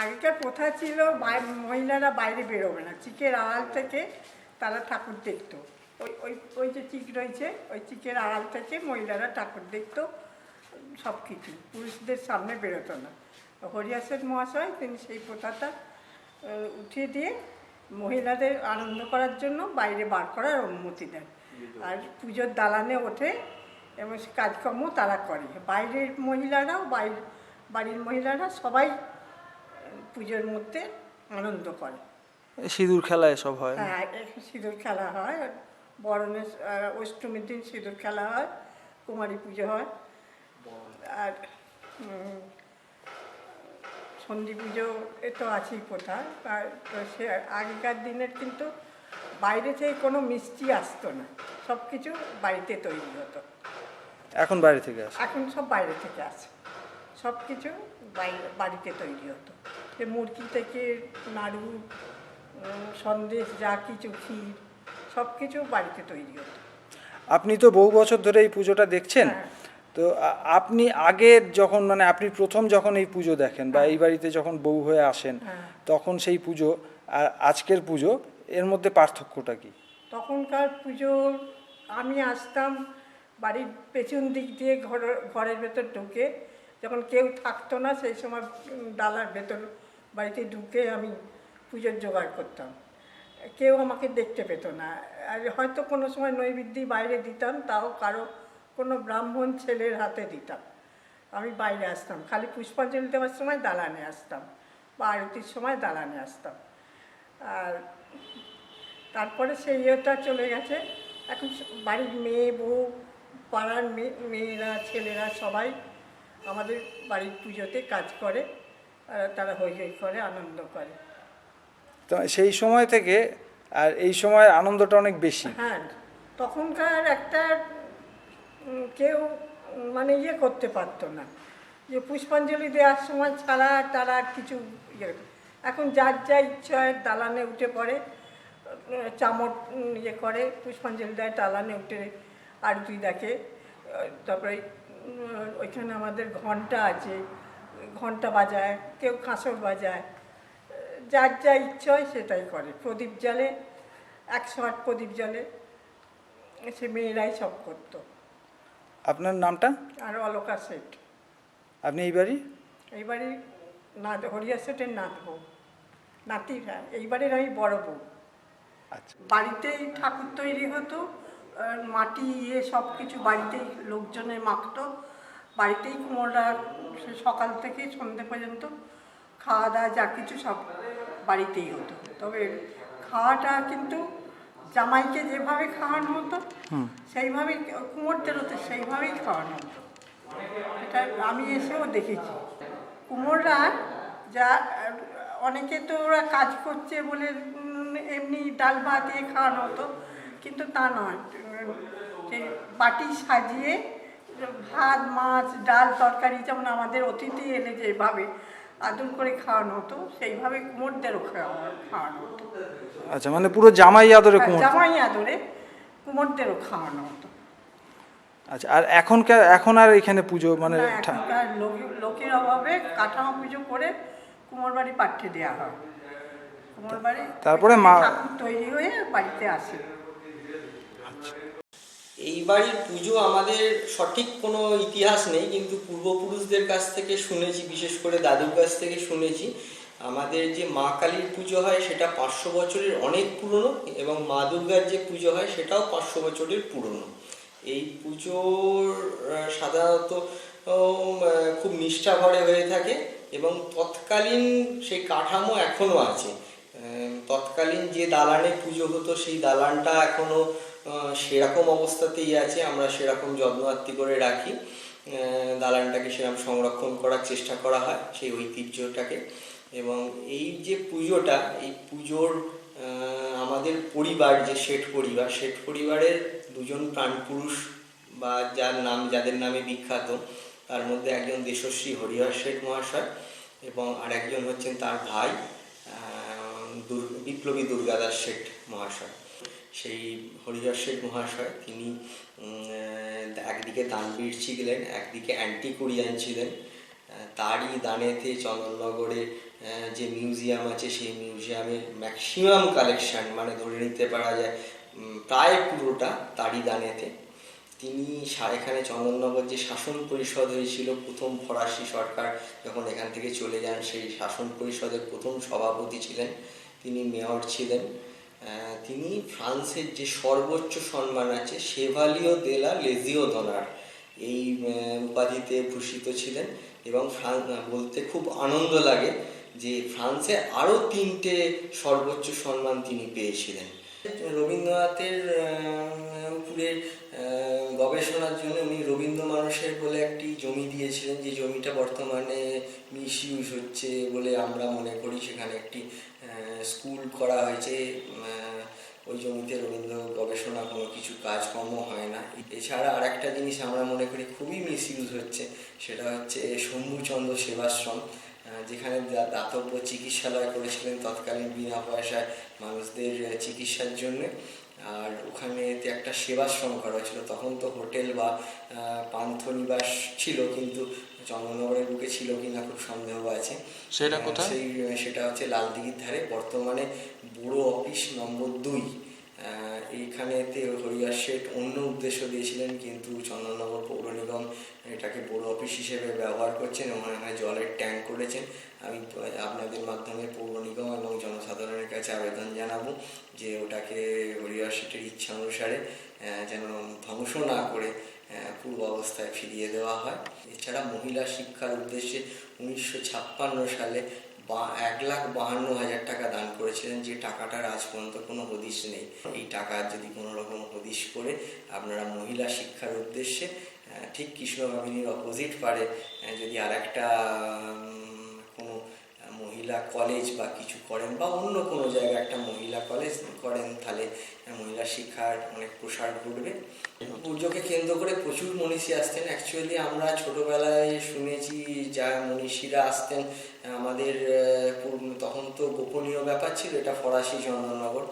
আগেকার প্রথা ছিল? মহিলারা বাইরে বেরোবে না। চিকের আড়াল থেকে তারা ঠাকুর দেখতো। ওই ওই ওই যে চিক রয়েছে ওই চিকের আড়াল থেকে মহিলারা ঠাকুর দেখতো সব কিছু। পুরুষদের সামনে বেরোতো না। হরিয়াসের মহাশয় তিনি সেই প্রথাটা উঠিয়ে দিয়ে মহিলাদের আনন্দ করার জন্য বাইরে বার করার অনুমতি দেন। আর পুজোর দালানে ওঠে এবং সে কাজকর্ম তারা করে। বাইরের মহিলারাও বাইরে বাড়ির মহিলারা সবাই পুজোর মধ্যে আনন্দ করে। সিঁদুর খেলা এসব হয়। হ্যাঁ সিঁদুর খেলা হয়। বরণের অষ্টমীর দিন সিঁদুর খেলা হয় কুমারী পুজো হয়। আর সন্ধি পুজো এ তো আছেই কোথায়। আর তো সে আগেকার দিনের কিন্তু বাইরে থেকে কোনো মিষ্টি আসতো না। সব কিছু বাড়িতে তৈরি হতো। এখন বাইরে থেকে আসে? এখন সব বাইরে থেকে আসে। সব কিছু বাড়িতে তৈরি হতো। মুরগি থেকে নাড়ু সন্দেশ যা কিছু ক্ষীর সব কিছু বাড়িতে তৈরি হতো আপনি তো বহু বছর ধরে এই পুজোটা দেখছেন হ্যাঁ। তো আপনি আগের যখন মানে আপনি প্রথম যখন এই পুজো দেখেন বা এই বাড়িতে যখন বউ হয়ে আসেন হ্যাঁ। তখন সেই পুজো আর আজকের পুজো এর মধ্যে পার্থক্যটা কি তখনকার পুজো আমি আসতাম বাড়ির পেছন দিক দিয়ে ঘর ঘরের ভেতর ঢুকে যখন কেউ থাকতো না সেই সময় ডালার ভেতর বাড়িতে ঢুকে আমি পুজোর জোগাড় করতাম। কেউ আমাকে দেখতে পেত না। আর হয়তো কোনো সময় নৈবেদ্যি বাইরে দিতাম, তাও কারও কোনো ব্রাহ্মণ ছেলের হাতে দিতাম। আমি বাইরে আসতাম, খালি পুষ্পাঞ্জলি দেওয়ার সময় দালানে আসতাম, বা আরতির সময় দালানে আসতাম। আর তারপরে সেই ইয়েটা চলে গেছে। এখন বাড়ির মেয়ে, বউ, পাড়ার মেয়ে, মেয়েরা, ছেলেরা সবাই আমাদের বাড়ির পুজোতে কাজ করে। তারা হই হই করে আনন্দ করে। তো সেই সময় থেকে আর এই সময়ের আনন্দটা অনেক বেশি। হ্যাঁ তখনকার একটা কেউ মানে ইয়ে করতে পারতো না। যে পুষ্পাঞ্জলি দেওয়ার সময় ছাড়া তারা আর কিছু ইয়ে এখন যার যা ইচ্ছা হয় দালানে উঠে পড়ে চামট ইয়ে করে পুষ্পাঞ্জলি দেয় দালানে উঠে আরতি দেখে। তারপরে ওইখানে আমাদের ঘণ্টা আছে। ঘণ্টা বাজায় কেউ কাঁসর বাজায় যার যা ইচ্ছা হয় সেটাই করে। প্রদীপ জ্বালে একশো আট প্রদীপ জ্বালে সে মেয়েরাই সব করতো। আপনার নামটা? আর অলকা সেট আপনি এই বাড়ি? এইবারে নাথ হরিয়া সেটের নাথ বউ নাতির হ্যাঁ এইবারের আমি বড় বউ। আচ্ছা। বাড়িতেই ঠাকুর তৈরি হতো মাটি ইয়ে সব কিছু বাড়িতেই লোকজনে মাখতো। বাড়িতেই কুমোররা সকাল থেকে সন্ধে পর্যন্ত খাওয়া দাওয়া যা কিছু সব বাড়িতেই হতো। তবে খাওয়াটা কিন্তু জামাইকে যেভাবে খাওয়ানো হতো সেইভাবেই কুমোরদের হতো সেইভাবেই খাওয়ানো হতো। এটা আমি এসেও দেখেছি। কুমোররা যা অনেকে তো ওরা কাজ করছে বলে এমনি ডাল ভাত দিয়ে খাওয়ানো হতো কিন্তু তা নয়। বাটি সাজিয়ে ভাত মাছ ডাল তরকারি যেমন আমাদের অতিথি এলে যেভাবে আদর করে খাওয়ানো হতো সেইভাবে কুমোরদেরও খাওয়া- খাওয়ানো হতো। আচ্ছা মানে পুরো জামাই আদরে কুমোর? জামাই আদরে কুমোরদেরও খাওয়ানো হতো। আচ্ছা আর এখনকার এখন আর এখানে পুজো মানে এখনকার লোক- লোকের অভাবে কাঠামো পুজো করে কুমোর বাড়ি পাঠিয়ে দেওয়া হয়। কুমোর বাড়ি তারপরে মা- তৈরি হয়ে বাড়িতে আসে। বাড়ির পুজো আমাদের সঠিক কোনো ইতিহাস নেই কিন্তু পূর্বপুরুষদের কাছ থেকে শুনেছি বিশেষ করে দাদুর কাছ থেকে শুনেছি। আমাদের যে মা কালীর পুজো হয় সেটা পাঁচশো বছরের অনেক পুরনো এবং মা দুর্গার যে পুজো হয় সেটাও পাঁচশো বছরের পুরনো। এই পুজোর সাধারণত খুব নিষ্ঠা ভরে হয়ে থাকে এবং তৎকালীন সেই কাঠামো এখনও আছে। তৎকালীন যে দালানে পুজো হতো সেই দালানটা এখনও আহ, সেরকম অবস্থাতেই আছে, আমরা সেরকম যত্ন আত্তি করে রাখি। দালানটাকে সেরকম সংরক্ষণ করার চেষ্টা করা হয়, সেই ঐতিহ্যটাকে। এবং এই যে পুজোটা, এই পুজোর আমাদের পরিবার, যে শেঠ পরিবার, শেঠ পরিবারের দুজন প্রাণপুরুষ বা যার নাম, যাদের নামে বিখ্যাত, তার মধ্যে একজন দেশশ্রী হরিহর শেঠ মহাশয় এবং আরেকজন হচ্ছেন তার ভাই বিপ্লবী দুর্গাদাস শেঠ মহাশয়। সেই হরিহর মহাশয়, তিনি একদিকে দানবীর ছিলেন, একদিকে অ্যান্টি কোরিয়ান ছিলেন। তারই দানেতে চন্দননগরে যে মিউজিয়াম আছে, সেই মিউজিয়ামে ম্যাক্সিমাম কালেকশন মানে ধরে নিতে পারা যায় প্রায় পুরোটা তারই দানেতে। তিনি এখানে চন্দননগর যে শাসন পরিষদ হয়েছিল, প্রথম ফরাসি সরকার যখন এখান থেকে চলে যান, সেই শাসন পরিষদের প্রথম সভাপতি ছিলেন। তিনি মেয়র ছিলেন। তিনি ফ্রান্সের যে সর্বোচ্চ সম্মান আছে সেভালিও দেলা লেজিও দনার এই উপাধিতে ভূষিত ছিলেন এবং ফ্রান্স বলতে খুব আনন্দ লাগে যে ফ্রান্সে আরও তিনটে সর্বোচ্চ সম্মান তিনি পেয়েছিলেন। রবীন্দ্রনাথের উপরে গবেষণার জন্য উনি রবীন্দ্র মানুষের বলে একটি জমি দিয়েছিলেন, যে জমিটা বর্তমানে মিস ইউজ হচ্ছে বলে আমরা মনে করি। সেখানে একটি স্কুল করা হয়েছে ওই জমিতে রবীন্দ্র গবেষণা কোনো কিছু কাজকর্ম হয় না। এছাড়া আর একটা জিনিস আমরা মনে করি খুবই মিস ইউজ হচ্ছে, সেটা হচ্ছে শম্ভুচন্দ্র সেবাশ্রম যেখানে দাতব্য চিকিৎসালয় করেছিলেন তৎকালীন বিনা পয়সায় মানুষদের চিকিৎসার জন্য। আর ওখানে একটা সেবাশ্রম করা হয়েছিল তখন তো হোটেল বা পান্থ পান্থনিবাস ছিল কিন্তু চন্দননগরের বুকে ছিল কিনা খুব সন্দেহ আছে। সেটা কোথায়? সেই সেটা হচ্ছে লালদিঘির ধারে। বর্তমানে বুড়ো অফিস নম্বর দুই। এইখানেতে হরিয়ার শেঠ অন্য উদ্দেশ্য দিয়েছিলেন, কিন্তু চন্দননগর পৌর নিগম এটাকে বড় অফিস হিসেবে ব্যবহার করছেন এবং এখানে জলের ট্যাঙ্ক করেছেন। আমি আপনাদের মাধ্যমে পৌর নিগম এবং জনসাধারণের কাছে আবেদন জানাব যে ওটাকে হরিয়ার শেঠের ইচ্ছা অনুসারে যেন ধ্বংস না করে পূর্ব অবস্থায় ফিরিয়ে দেওয়া হয়। এছাড়া মহিলা শিক্ষার উদ্দেশ্যে উনিশশো ছাপ্পান্ন সালে বা এক লাখ বাহান্ন হাজার টাকা দান করেছিলেন, যে টাকাটার আজ পর্যন্ত কোনো হদিশ নেই। এই টাকা যদি কোনো রকম হদিশ করে আপনারা মহিলা শিক্ষার উদ্দেশ্যে ঠিক ঠিক কৃষ্ণভাবিনীর অপোজিট পারে যদি আর একটা মহিলা কলেজ বা কিছু করেন বা অন্য কোনো জায়গায় একটা মহিলা কলেজ করেন, তাহলে মহিলা শিক্ষার অনেক প্রসার ঘটবে। পুজোকে কেন্দ্র করে প্রচুর মনীষী আসতেন। অ্যাকচুয়ালি আমরা ছোটবেলায় শুনেছি যা মনীষীরা আসতেন, আমাদের তখন তো গোপনীয় ব্যাপার ছিল, এটা ফরাসি চন্দননগর।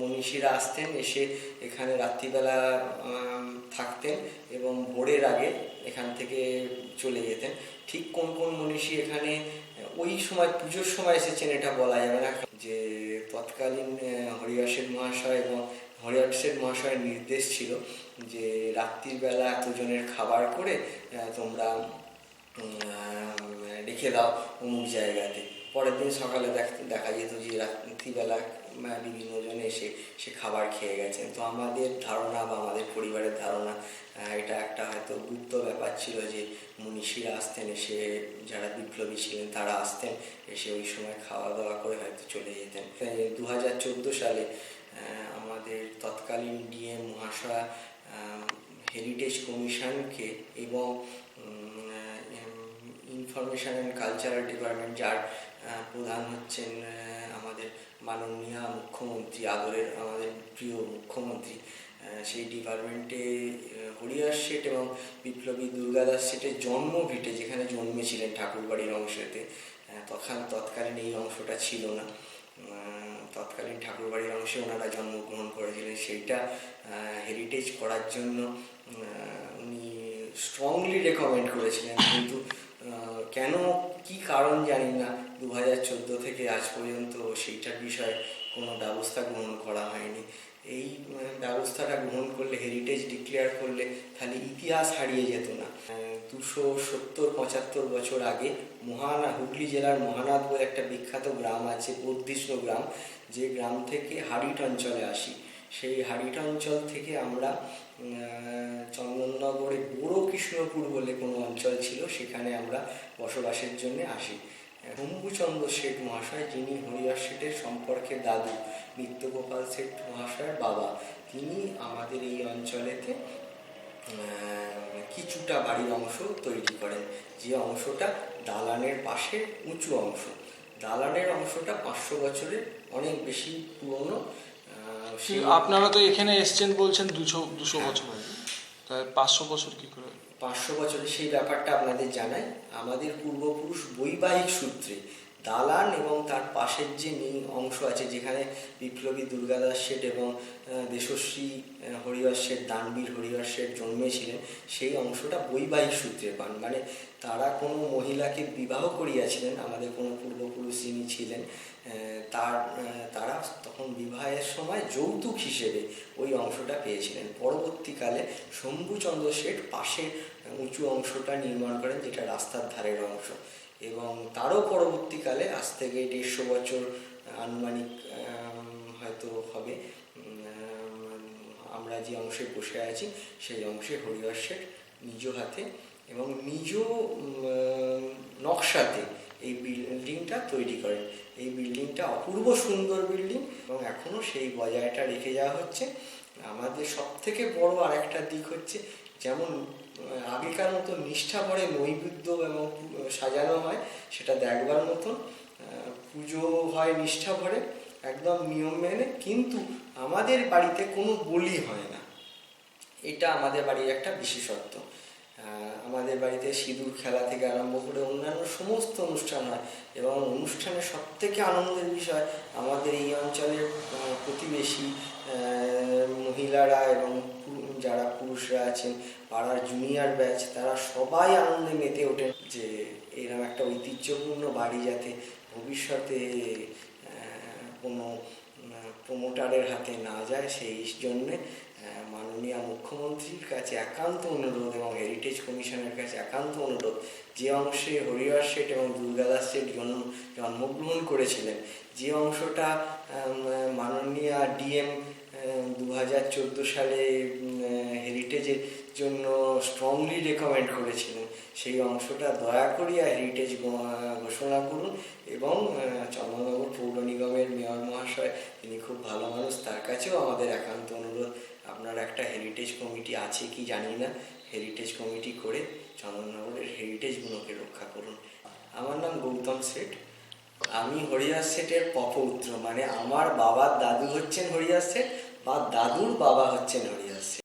মনীষীরা আসতেন, এসে এখানে রাত্রিবেলা থাকতেন এবং ভোরের আগে এখান থেকে চলে যেতেন। ঠিক কোন কোন মনীষী এখানে ওই সময়, পুজোর সময় এসেছেন এটা বলা যাবে না যে তৎকালীন হরিহর্ষের মহাশয় এবং হরিহর মহাশয়ের নির্দেশ ছিল যে রাত্রির বেলা এতজনের খাবার করে তোমরা রেখে দাও অমুক জায়গাতে। পরের দিন সকালে দেখ- দেখা যেত যে রাত্রিবেলা বিভিন্ন জন এসে সে খাবার খেয়ে গেছেন। তো আমাদের ধারণা বা আমাদের পরিবারের ধারণা এটা একটা হয়তো গুপ্ত ব্যাপার ছিল যে মনীষীরা আসতেন এসে, যারা বিপ্লবী ছিলেন তারা আসতেন, এসে ওই সময় খাওয়া দাওয়া করে হয়তো চলে যেতেন। দু হাজার চোদ্দ সালে আমাদের তৎকালীন ডিএম মহাশয় হেরিটেজ কমিশনকে এবং ইনফরমেশন অ্যান্ড কালচারাল ডিপার্টমেন্ট, যার প্রধান হচ্ছেন আমাদের মাননীয় মুখ্যমন্ত্রী আদরের আমাদের প্রিয় মুখ্যমন্ত্রী সেই ডিপার্টমেন্টে হরিহর শেঠ এবং বিপ্লবী দুর্গাদাস শেঠের জন্ম ভিটে যেখানে জন্মেছিলেন ঠাকুরবাড়ির অংশতে তখন তৎকালীন এই অংশটা ছিল না। তৎকালীন ঠাকুরবাড়ির অংশে ওনারা জন্মগ্রহণ করেছিলেন। সেইটা হেরিটেজ করার জন্য উনি স্ট্রংলি রেকমেন্ড করেছিলেন। কিন্তু কেন কি কারণ জানি না। দু হাজার চোদ্দ থেকে আজ পর্যন্ত সেইটার বিষয়ে কোনো ব্যবস্থা গ্রহণ করা হয়নি। এই ব্যবস্থাটা গ্রহণ করলে হেরিটেজ ডিক্লেয়ার করলে তাহলে ইতিহাস হারিয়ে যেত না। দুশো সত্তর, পঁচাত্তর বছর আগে মহানা, হুগলি জেলার মহানাথ বলে একটা বিখ্যাত গ্রাম আছে বর্ধিষ্ণ গ্রাম, যে গ্রাম থেকে হাড়িট অঞ্চলে আসি। সেই হাড়িট অঞ্চল থেকে আমরা চন্দননগরে বড় কৃষ্ণপুর বলে কোনো অঞ্চল ছিল, সেখানে আমরা বসবাসের জন্য আসি। শম্ভুচন্দ্র শেঠ মহাশয়, যিনি হরিহর শেঠের সম্পর্কে দাদু, নিত্যগোপাল শেঠ মহাশয়ের বাবা, তিনি আমাদের এই অঞ্চলেতে কিছুটা বাড়ির অংশ তৈরি করেন। যে অংশটা দালানের পাশে উঁচু অংশ। দালানের অংশটা পাঁচশো বছরের অনেক বেশি পুরনো। আপনারা তো এখানে এসছেন বলছেন দুশো দুশো বছর তাই পাঁচশো বছর কি করে? পাঁচশো বছরের সেই ব্যাপারটা আপনাদের জানাই। আমাদের পূর্বপুরুষ বৈবাহিক সূত্রে দালান এবং তার পাশের যে নীল অংশ আছে, যেখানে বিপ্লবী দুর্গাদাস শেঠ এবং দেশশ্রী হরিহর শেঠ, দানবীর হরিহর শেঠ জন্মেছিলেন, সেই অংশটা বৈবাহিক সূত্রে পান। মানে তারা কোনো মহিলাকে বিবাহ করিয়াছিলেন, আমাদের কোনো পূর্বপুরুষ যিনি ছিলেন তার তারা তখন বিবাহের সময় যৌতুক হিসেবে ওই অংশটা পেয়েছিলেন। পরবর্তীকালে শম্ভুচন্দ্র শেঠ পাশে উঁচু অংশটা নির্মাণ করেন, যেটা রাস্তার ধারের অংশ। এবং তারও পরবর্তীকালে আজ থেকে দেড়শো বছর আনুমানিক হয়তো হবে আমরা যে অংশে বসে আছি সেই অংশে হরিহর নিজ হাতে এবং নিজ নকশাতে এই বিল্ডিংটা তৈরি করেন। এই বিল্ডিংটা অপূর্ব সুন্দর বিল্ডিং এবং এখনও সেই বজায়টা রেখে যাওয়া হচ্ছে। আমাদের সব থেকে বড় আর একটা দিক হচ্ছে যেমন আগেকার মতো নিষ্ঠা ভরে নৈবেদ্য এবং সাজানো হয়, সেটা দেখবার মতন। পুজো হয় নিষ্ঠা ভরে, একদম নিয়ম মেনে, কিন্তু আমাদের বাড়িতে কোনো বলি হয় না। এটা আমাদের বাড়ির একটা বিশেষত্ব। আমাদের বাড়িতে সিঁদুর খেলা থেকে আরম্ভ করে অন্যান্য সমস্ত অনুষ্ঠান হয় এবং অনুষ্ঠানের সব থেকে আনন্দের বিষয় আমাদের এই অঞ্চলের প্রতিবেশী মহিলারা এবং যারা পুরুষরা আছেন, পাড়ার জুনিয়র ব্যাচ তারা সবাই আনন্দে মেতে ওঠেন যে এরকম একটা ঐতিহ্যপূর্ণ বাড়ি যাতে ভবিষ্যতে কোনো প্রমোটারের হাতে না যায় সেই জন্যে মাননীয় মুখ্যমন্ত্রীর কাছে একান্ত অনুরোধ এবং হেরিটেজ কমিশনের কাছে একান্ত অনুরোধ যে অংশে হরিহর শেঠ এবং দুর্গাদাস শেঠ জন্ম জন্মগ্রহণ করেছিলেন। যে অংশটা মাননীয় ডিএম দু হাজার চোদ্দ সালে হেরিটেজের জন্য স্ট্রংলি রেকমেন্ড করেছিলেন সেই অংশটা দয়া করিয়া হেরিটেজ ঘোষণা করুন এবং আহ, চন্দননগর পৌর নিগমের মেয়র মহাশয় তিনি খুব ভালো মানুষ তার কাছেও আমাদের একান্ত অনুরোধ। আপনার একটা হেরিটেজ কমিটি আছে কি জানি না হেরিটেজ কমিটি করে চন্দননগরের হেরিটেজগুলোকে রক্ষা করুন। আমার নাম গৌতম শেঠ। আমি হরিদাস শেঠের পপৌত্র মানে আমার বাবার দাদু হচ্ছেন হরিদাস শেঠ বা দাদুর বাবা হচ্ছেন শেঠ